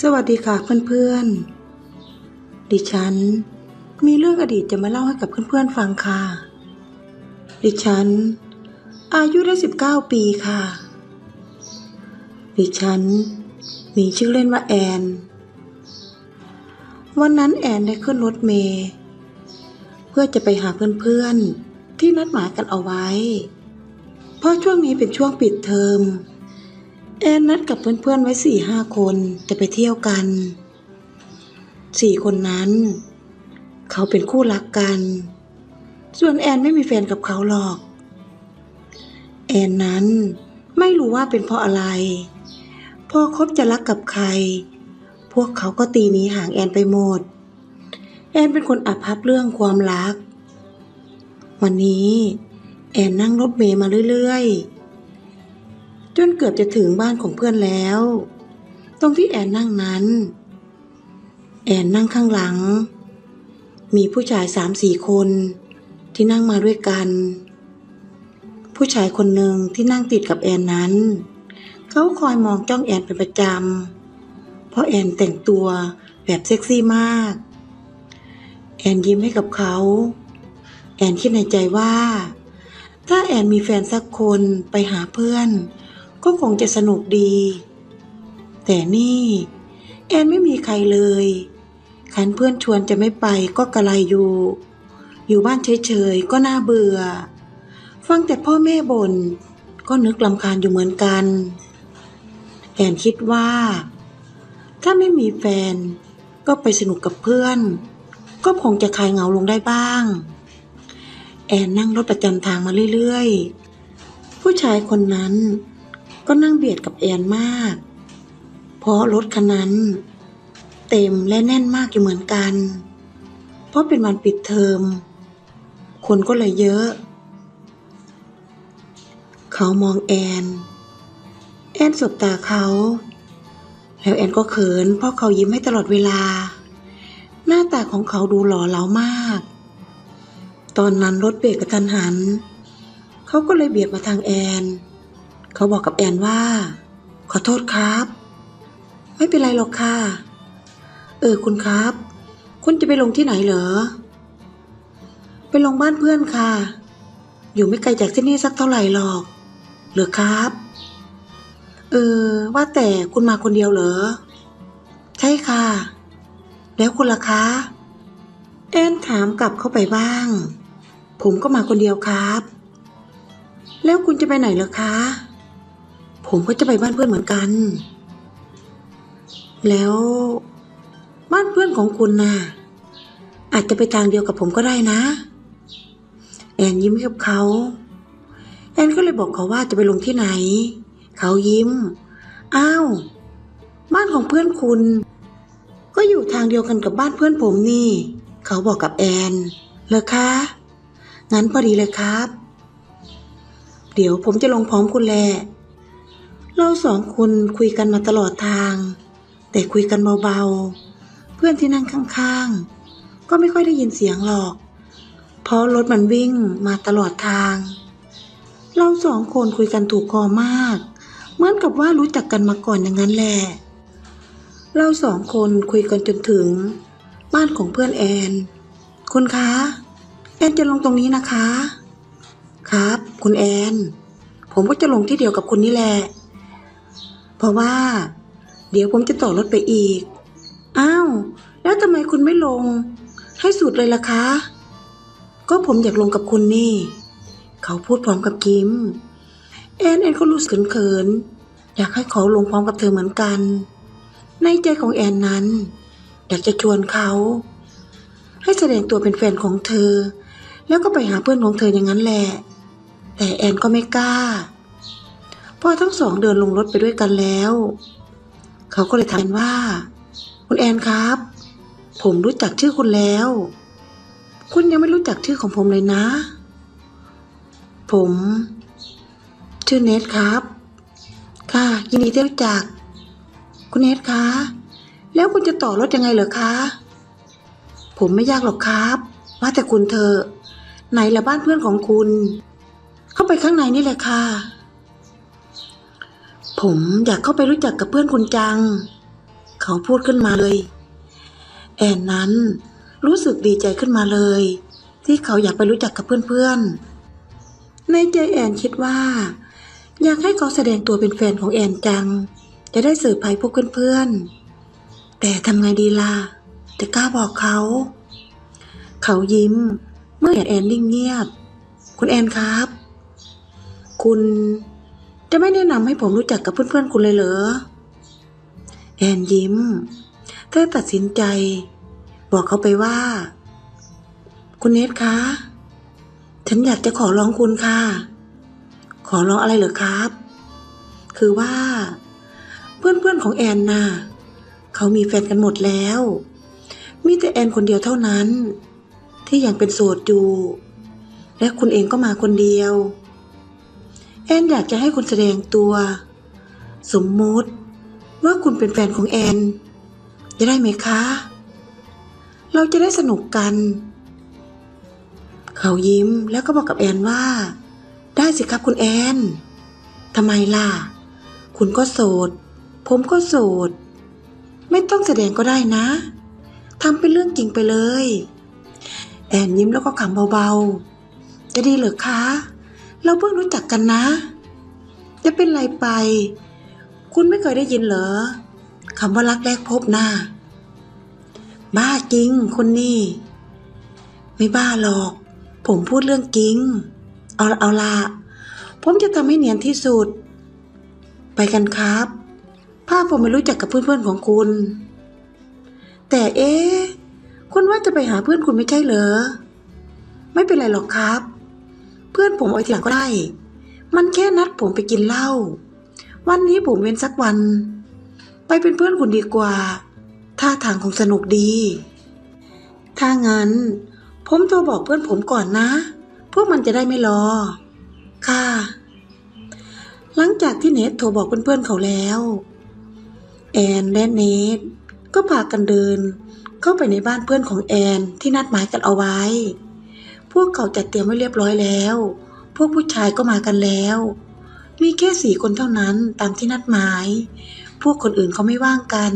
สวัสดีค่ะเพื่อนๆ ดิฉัน มีเรื่องอดีตจะมาเล่าให้กับเพื่อนๆฟังค่ะ ดิฉัน อายุได้ 19 ปีค่ะ ดิฉัน มีชื่อเล่นว่าแอน วันนั้นแอนได้ขึ้นรถเมล์เพื่อจะไปหาเพื่อนๆ ที่นัดหมายกันเอาไว้ เพราะช่วงนี้เป็นช่วงปิดเทอม แอนนัดกับเพื่อนๆไว้สี่ห้าคนจะไปเที่ยวกันสี่คนนั้น เขาเป็นคู่รักกัน ส่วนแอนไม่มีแฟนกับเขาหรอก แอนนั้นไม่รู้ว่าเป็นเพราะอะไร พอคบจะรักกับใคร พวกเขาก็ตีนี้ห่างแอนไปหมด แอนเป็นคนอับพับเรื่องความรัก วันนี้ แอนนั่งรถเมล์มาเรื่อยๆ จนเกือบจะถึงบ้านของเพื่อนแล้ว ตรงที่แอนนั่งนั้น แอนนั่งข้างหลัง มีผู้ชายสามสี่คนที่นั่งมาด้วยกัน ผู้ชายคนหนึ่งที่นั่งติดกับแอนนั้น เขาคอยมองจ้องแอนเป็นประจำ เพราะแอนแต่งตัวแบบเซ็กซี่มาก แอนยิ้มให้กับเขา แอนคิดในใจว่า ถ้าแอนมีแฟนสักคนไปหาเพื่อน ก็คงจะสนุกดี แต่นี่ แอนไม่มีใครเลยขันเพื่อนชวนจะไม่ไปก็กระไรอยู่ อยู่บ้านเฉยๆก็น่าเบื่อ ฟังแต่พ่อแม่บน่นก็นึกลำคาญอยู่เหมือนกันแอนคิดว่า ถ้าไม่มีแฟน ก็ไปสนุกกับเพื่อน ก็คงจะคลายเหงาลงได้บ้าง แอนนั่งรถประจำทางมาเรื่อยๆ ผู้ชายคนนั้น ก็นั่งเบียดกับแอนมาก เพราะรถคันนั้น เต็มและแน่นมากอยู่เหมือนกัน เพราะเป็นวันปิดเทอม คนก็เลยเยอะ เขามองแอน แอนสบตาเขา แล้วแอนก็เขิน เพราะเขายิ้มให้ตลอดเวลา หน้าตาของเขาดูหล่อเหลามาก ตอนนั้นรถเบรกกระทันหัน เขาก็เลยเบียดมาทางแอน เขาบอกกับแอนว่า ขอโทษครับ ไม่เป็นไรหรอกค่ะ เออคุณครับ คุณจะไปลงที่ไหนเหรอ ไปลงบ้านเพื่อนค่ะ อยู่ไม่ไกลจากที่นี่สักเท่าไหร่หรอก เหรือครับ เออ ว่าแต่คุณมาคนเดียวเหรอ ใช่ค่ะ แล้วคุณล่ะคะแอนถามกลับเข้าไปบ้าง ผมก็มาคนเดียวครับ แล้วคุณจะไปไหนเหรอคะ ผมก็จะไปบ้านเพื่อนเหมือนกัน แล้วบ้านเพื่อนของคุณน่ะ อาจจะไปทางเดียวกับผมก็ได้นะ แอนยิ้มให้กับเขา แอนก็เลยบอกเขาว่าจะไปลงที่ไหน เขายิ้ม อ้าว บ้านของเพื่อนคุณ ก็อยู่ทางเดียวกันกับบ้านเพื่อนผมนี่ เขาบอกกับแอนเหรอคะ งั้นพอดีเลยครับ เดี๋ยวผมจะลงพร้อมคุณแหละ เราสองคนคุยกันมาตลอดทาง แต่คุยกันเบาๆ เพื่อนที่นั่งข้างๆ ก็ไม่ค่อยได้ยินเสียงหรอก เพราะรถมันวิ่งมาตลอดทาง เราสองคนคุยกันถูกคอมาก เหมือนกับว่ารู้จักกันมาก่อนอย่างนั้นแหละ เราสองคนคุยกันจนถึง บ้านของเพื่อนแอน คุณคะ แอนจะลงตรงนี้นะคะ ครับ คุณแอน ผมก็จะลงที่เดียวกับคุณนี่แหละ เพราะว่า เดี๋ยวผมจะต่อรถไปอีก อ้าว แล้วทำไมคุณไม่ลง ให้สุดเลยล่ะคะ ก็ผมอยากลงกับคุณนี่ เขาพูดพร้อมกับยิ้มแอนแอนก็รู้สึกเขินๆอยากให้เขาลงพร้อมกับเธอเหมือนกัน ในใจของแอนนั้น อยากจะชวนเขา ให้แสดงตัวเป็นแฟนของเธอ แล้วก็ไปหาเพื่อนของเธออย่างนั้นแหละ แต่แอนก็ไม่กล้า พอทั้งสองเดินลงรถไปด้วยกันแล้ว เขาก็เลยถามว่า คุณแอนครับ ผมรู้จักชื่อคุณแล้ว คุณยังไม่รู้จักชื่อของผมเลยนะ ผม ชื่อเนทครับ ค่ะ ยินดีที่รู้จัก คุณเนทคะ แล้วคุณจะต่อรถยังไงเหรอคะ ผมไม่ยากหรอกครับ ว่าแต่คุณเธอ ไหนละบ้านเพื่อนของคุณ เข้าไปข้างในนี่แหละค่ะ ผมอยากเข้าไปรู้จักกับเพื่อนคุณจัง เขาพูดขึ้นมาเลย แอนนั้น รู้สึกดีใจขึ้นมาเลย ที่เขาอยากไปรู้จักกับเพื่อนๆ ในใจแอนคิดว่า อยากให้เขาแสดงตัวเป็นแฟนของแอนจัง จะได้สืบภัยพวกเพื่อนๆ แต่ทำไงดีล่ะจะกล้าบอกเขา เขายิ้ม เมื่อเห็นแอนนิ่งเงียบ คุณแอนครับ คุณ จะไม่แนะนำให้ผมรู้จักกับเพื่อนๆคุณเลยเหรอ แอนยิ้ม เธอตัดสินใจ บอกเขาไปว่า คุณเนทคะ ฉันอยากจะขอร้องคุณค่ะ ขอร้องอะไรเหรอครับ คือว่า เพื่อนๆของแอนน่ะเขามีแฟนกันหมดแล้ว มีแต่แอนคนเดียวเท่านั้น ที่ยังเป็นโสดอยู่ และคุณเองก็มาคนเดียว แอนอยากจะให้คุณแสดงตัว สมมติว่าคุณเป็นแฟนของแอน จะได้ไหมคะ เราจะได้สนุกกัน เขายิ้มแล้วก็บอกกับแอนว่า ได้สิครับคุณแอนทำไมล่ะ คุณก็โสด ผมก็โสด ไม่ต้องแสดงก็ได้นะทำเป็นเรื่องจริงไปเลย แอนยิ้มแล้วก็ขำเบาๆ จะดีเหรอคะ เราเพิ่งรู้จักกันนะ จะเป็นไรไป คุณไม่เคยได้ยินเหรอคำว่ารักแรกพบหน้า บ้าจริงคนนี่ ไม่บ้าหรอก ผมพูดเรื่องจริง เอาละเอาละผมจะทำให้เนียนที่สุด ไปกันครับภาพผมไม่รู้จักกับเพื่อนๆของคุณ แต่เอ๊คุณว่าจะไปหาเพื่อนคุณไม่ใช่เหรอ ไม่เป็นไรหรอกครับ เพื่อนผมเอาไว้ทีหลังก็ได้ มันแค่นัดผมไปกินเหล้า วันนี้ผมเว้นสักวัน ไปเป็นเพื่อนคุณดีกว่า ท่าทางคงสนุกดี ถ้างั้น ผมโทรบอกเพื่อนผมก่อนนะ พวกมันจะได้ไม่รอ ค่ะ หลังจากที่เนทโทรบอกเพื่อนๆเขาแล้ว แอนและเนทก็พากันเดิน เข้าไปในบ้านเพื่อนของแอนที่นัดหมายกันเอาไว้ พวกเขาจัดเตรียมไว้เรียบร้อยแล้ว พวกผู้ชายก็มากันแล้ว มีแค่สี่คนเท่านั้นตามที่นัดหมาย พวกคนอื่นเขาไม่ว่างกัน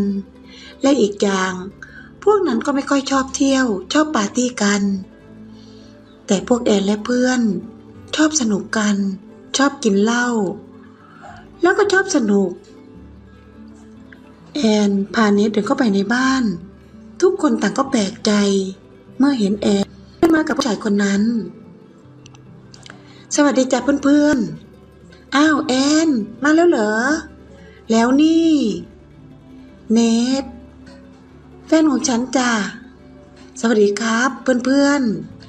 และอีกอย่าง พวกนั้นก็ไม่ค่อยชอบเที่ยว ชอบปาร์ตี้กัน แต่พวกแอนและเพื่อน ชอบสนุกกัน ชอบกินเหล้า แล้วก็ชอบสนุก แอนพาเนทเดินเข้าไปในบ้าน ทุกคนต่างก็แปลกใจ เมื่อเห็นแอน เดินมากับผู้ชายคนนั้น สวัสดีจ้ะเพื่อนๆ อ้าวแอนมาแล้วเหรอ แล้วนี่ เนทแฟนของฉันจ้ะ สวัสดีครับเพื่อน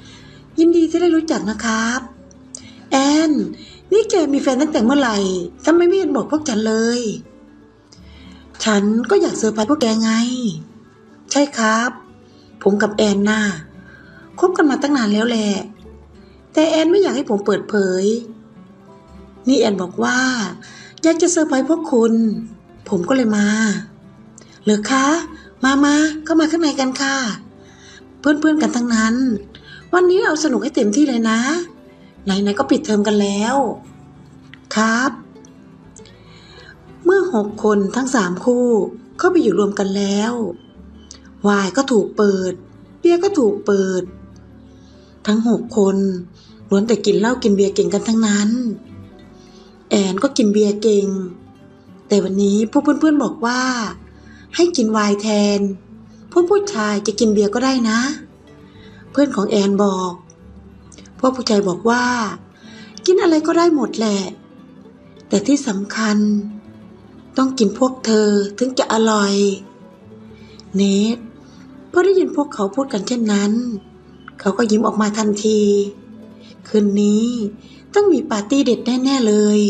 ๆ ยินดีที่ได้รู้จักนะครับ แอน นี่แกมีแฟนตั้งแต่เมื่อไหร่ทำไมไม่เห็นบอกพวกฉันเลย ฉันก็อยากเซอร์ไพรส์พวกแกไง ใช่ครับ ผมกับแอนน่ะ คบกันมาตั้งนานแล้วแหละ แต่แอนไม่อยากให้ผมเปิดเผย นี่แอนบอกว่า อยากจะเซอร์ไพรส์พวกคุณ ผมก็เลยมาเหรอคะ มามาเข้ามาข้างในกันค่ะ เพื่อนๆกันทั้งนั้น วันนี้เอาสนุกให้เต็มที่เลยนะ ไหนๆก็ปิดเทอมกันแล้ว ครับ เมื่อหกคนทั้งสามคู่เข้าไปอยู่รวมกันแล้ววายก็ถูกเปิด เบียก็ถูกเปิด ทั้งหกคนล้วนแต่กินเหล้ากินเบียร์เก่งกันทั้งนั้น แอนก็กินเบียร์เก่ง แต่วันนี้พวกเพื่อนๆบอกว่า ให้กินไวน์แทน พวกผู้ชายจะกินเบียร์ก็ได้นะ เพื่อนของแอนบอก พวกผู้ชายบอกว่า กินอะไรก็ได้หมดแหละ แต่ที่สำคัญ ต้องกินพวกเธอถึงจะอร่อย เนทพอได้ยินพวกเขาพูดกันเช่นนั้น เขาก็ยิ้มออกมาทันที คืนนี้ต้องมีปาร์ตี้เด็ดแน่ ๆเลย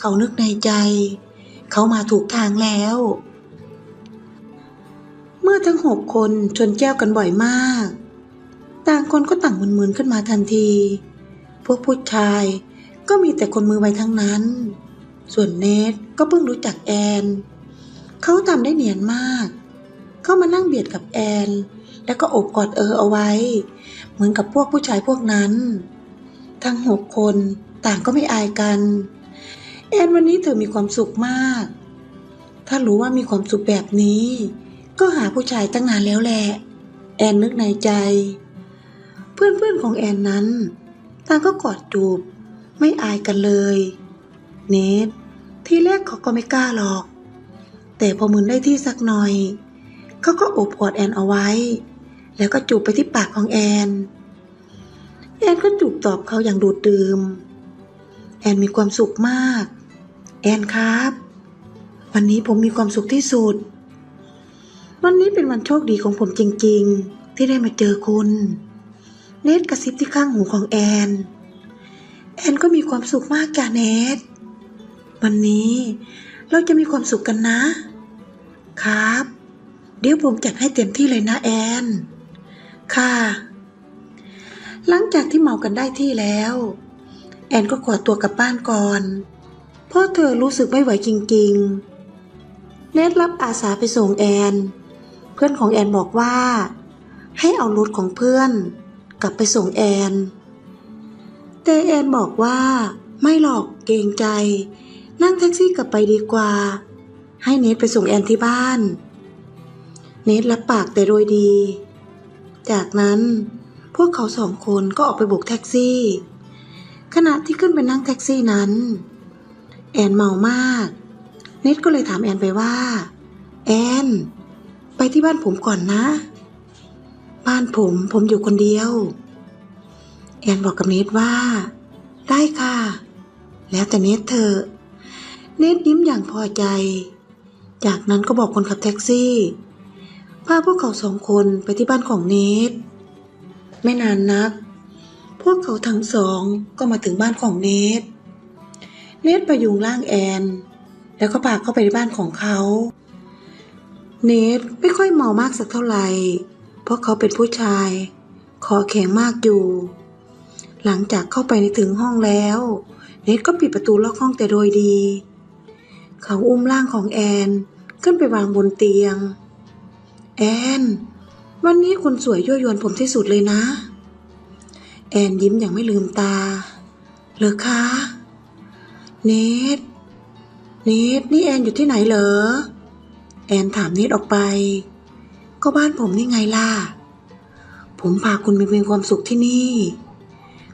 เขานึกในใจ เขามาถูกทางแล้ว เมื่อทั้งหกคนชนแก้วกันบ่อยมาก ต่างคนก็ต่างมึนๆขึ้นมาทันที พวกผู้ชายก็มีแต่คนมือไวทั้งนั้น ส่วนเนทก็เพิ่งรู้จักแอน เขาทำได้เนียนมาก เขามานั่งเบียดกับแอน แล้วก็โอบกอดเออเอาไว้ เหมือนกับพวกผู้ชายพวกนั้น ทั้งหกคนต่างก็ไม่อายกัน แอนวันนี้เธอมีความสุขมาก ถ้ารู้ว่ามีความสุขแบบนี้ ก็หาผู้ชายตั้งนานแล้วแหละ แอนนึกในใจ เพื่อนๆของแอนนั้นต่างก็กอดจูบไม่อายกันเลย เนททีแรกเขาก็ไม่กล้าหรอก แต่พอมึนได้ที่สักหน่อย เขาก็โอบกอดแอนเอาไว้ แล้วก็จูบไปที่ปากของแอน แอนก็จูบตอบเขาอย่างดูดดื่ม แอนมีความสุขมาก แอนครับ วันนี้ผมมีความสุขที่สุด วันนี้เป็นวันโชคดีของผมจริง ๆ ที่ได้มาเจอคุณ เนทกระซิบที่ข้างหูของแอน แอนก็มีความสุขมากจ้ะเนท วันนี้เราจะมีความสุขกันนะ ครับ เดี๋ยวผมจัดให้เต็มที่เลยนะแอน ค่ะ หลังจากที่เมากันได้ที่แล้ว แอนก็ขอตัวกลับบ้านก่อน เพราะเธอรู้สึกไม่ไหวจริงๆเนทรับอาสาไปส่งแอน เพื่อนของแอนบอกว่า ให้เอารถของเพื่อน กลับไปส่งแอน แต่แอนบอกว่า ไม่หรอกเกรงใจ นั่งแท็กซี่กลับไปดีกว่า ให้เนทไปส่งแอนที่บ้าน เนทรับปากแต่โดยดี จากนั้นพวกเขาสองคนก็ออกไปโบกแท็กซี่ ขณะที่ขึ้นไปนั่งแท็กซี่นั้น แอนเมามากเนทก็เลยถามแอนไปว่า แอน ไปที่บ้านผมก่อนนะ บ้านผมผมอยู่คนเดียว แอนบอกกับเนทว่า ได้ค่ะ แล้วแต่เนทเธอ เนทยิ้มอย่างพอใจ จากนั้นก็บอกคนขับแท็กซี่ พาพวกเขาสองคนไปที่บ้านของเนทไม่นานนัก พวกเขาทั้งสองก็มาถึงบ้านของเนทเนทประยุงร่างแอน แล้วก็พาเข้าไปในบ้านของเขา เนทไม่ค่อยเมามากสักเท่าไหร่ เพราะเขาเป็นผู้ชาย คอแข็งมากอยู่ หลังจากเข้าไปในถึงห้องแล้ว เนทก็ปิดประตูล็อกห้องแต่โดยดี เขาอุ้มร่างของแอนขึ้นไปวางบนเตียง แอนวันนี้คุณสวยยั่วยวนผมที่สุดเลยนะ แอนยิ้มอย่างไม่ลืมตาเหรอคะเนทเนทนี่แอนอยู่ที่ไหนเหรอ แอนถามเนทออกไป ก็บ้านผมนี่ไงล่ะ ผมพาคุณไปมีความสุขที่นี่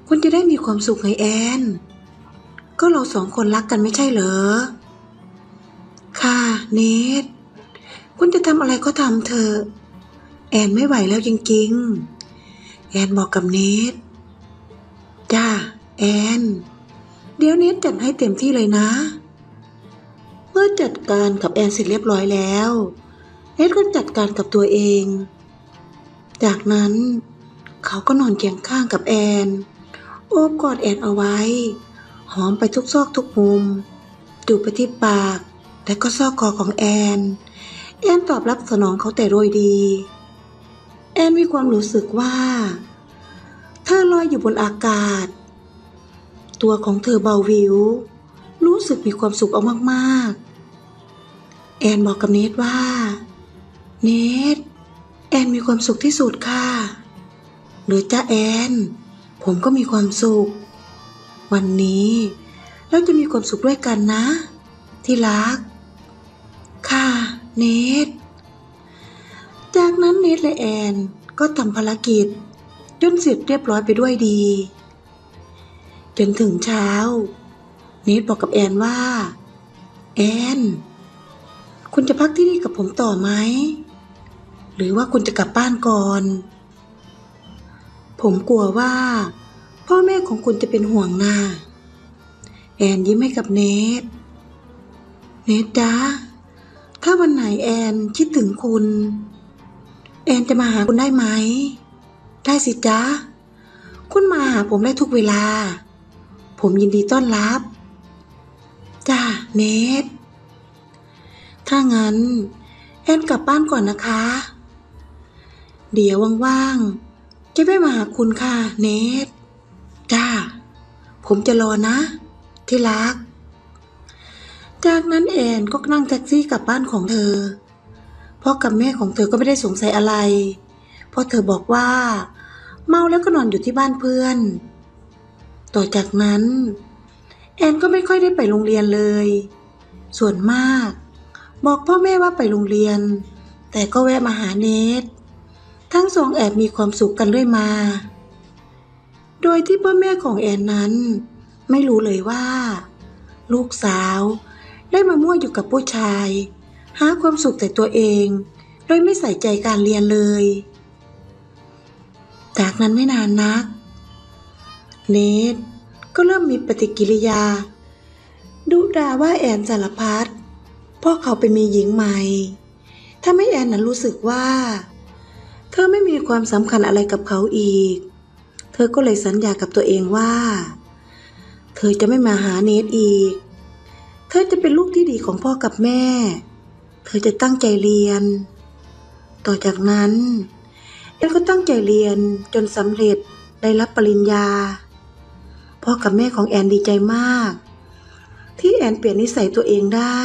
คุณจะได้มีความสุขไงแอน ก็เราสองคนรักกันไม่ใช่เหรอ ค่ะเนท คุณจะทำอะไรก็ทำเถอะแอนไม่ไหวแล้วจริงๆ แอนบอกกับเนทจ้าแอน เดี๋ยวเนทจัดให้เต็มที่เลยนะ เมื่อจัดการกับแอนเสร็จเรียบร้อยแล้วเนทก็จัดการกับตัวเอง จากนั้นเขาก็นอนเคียงข้างกับแอน โอบกอดแอนเอาไว้ หอมไปทุกซอกทุกมุมจูบไปที่ปาก และก็ซอกคอของแอน แอนตอบรับสนองเขาแต่โดยดี แอนมีความรู้สึกว่า เธอลอยอยู่บนอากาศ ตัวของเธอเบาวิว รู้สึกมีความสุขเอามากๆ แอนบอกกับเนทว่า เนทแอนมีความสุขที่สุดค่ะ หรือจ้าแอน ผมก็มีความสุข วันนี้เราจะมีความสุขด้วยกันนะ ที่รัก เนทจากนั้นเนทและแอนก็ทำภารกิจ จนเสร็จเรียบร้อยไปด้วยดี จนถึงเช้า เนทบอกกับแอนว่า แอน คุณจะพักที่นี่กับผมต่อไหม หรือว่าคุณจะกลับบ้านก่อน ผมกลัวว่า พ่อแม่ของคุณจะเป็นห่วงนาแอนยิ้มให้กับเนทเนทจ้า ถ้าวันไหนแอนคิดถึงคุณ แอนจะมาหาคุณได้ไหม ได้สิจ้าคุณมาหาผมได้ทุกเวลา ผมยินดีต้อนรับ จ้าเนทถ้างั้น แอนกลับบ้านก่อนนะคะ เดี๋ยวว่างๆจะไปมาหาคุณค่ะเนทจ้า ผมจะรอนะ ที่รัก จากนั้นแอนก็นั่งแท็กซี่กลับบ้านของเธอ พ่อกับแม่ของเธอก็ไม่ได้สงสัยอะไร เพราะเธอบอกว่า เมาแล้วก็นอนอยู่ที่บ้านเพื่อน ต่อจากนั้น แอนก็ไม่ค่อยได้ไปโรงเรียนเลย ส่วนมาก บอกพ่อแม่ว่าไปโรงเรียน แต่ก็แวะมาหาเนททั้งสองแอบมีความสุขกันเรื่อยมา โดยที่พ่อแม่ของแอนนั้น ไม่รู้เลยว่า ลูกสาว ได้มามั่วอยู่กับผู้ชาย หาความสุขแต่ตัวเอง โดยไม่ใส่ใจการเรียนเลย จากนั้นไม่นานนัก เนทก็เริ่มมีปฏิกิริยา ดุด่าว่าแอนสารพัดเพราะเขาไปมีหญิงใหม่ทำให้แอนนั้นรู้สึกว่า เธอไม่มีความสำคัญอะไรกับเขาอีก เธอก็เลยสัญญากับตัวเองว่า เธอจะไม่มาหาเนทอีก เธอจะเป็นลูกที่ดีของพ่อกับแม่ เธอจะตั้งใจเรียน ต่อจากนั้นแอนก็ตั้งใจเรียนจนสำเร็จได้รับปริญญา พ่อกับแม่ของแอนดีใจมาก ที่แอนเปลี่ยนนิสัยตัวเองได้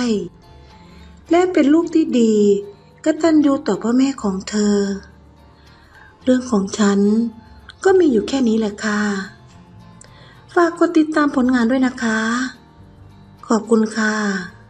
และเป็นลูกที่ดีกตัญญูต่อพ่อแม่ของเธอ เรื่องของฉันก็มีอยู่แค่นี้แหละค่ะ ฝากกดติดตามผลงานด้วยนะคะ ขอบคุณค่ะ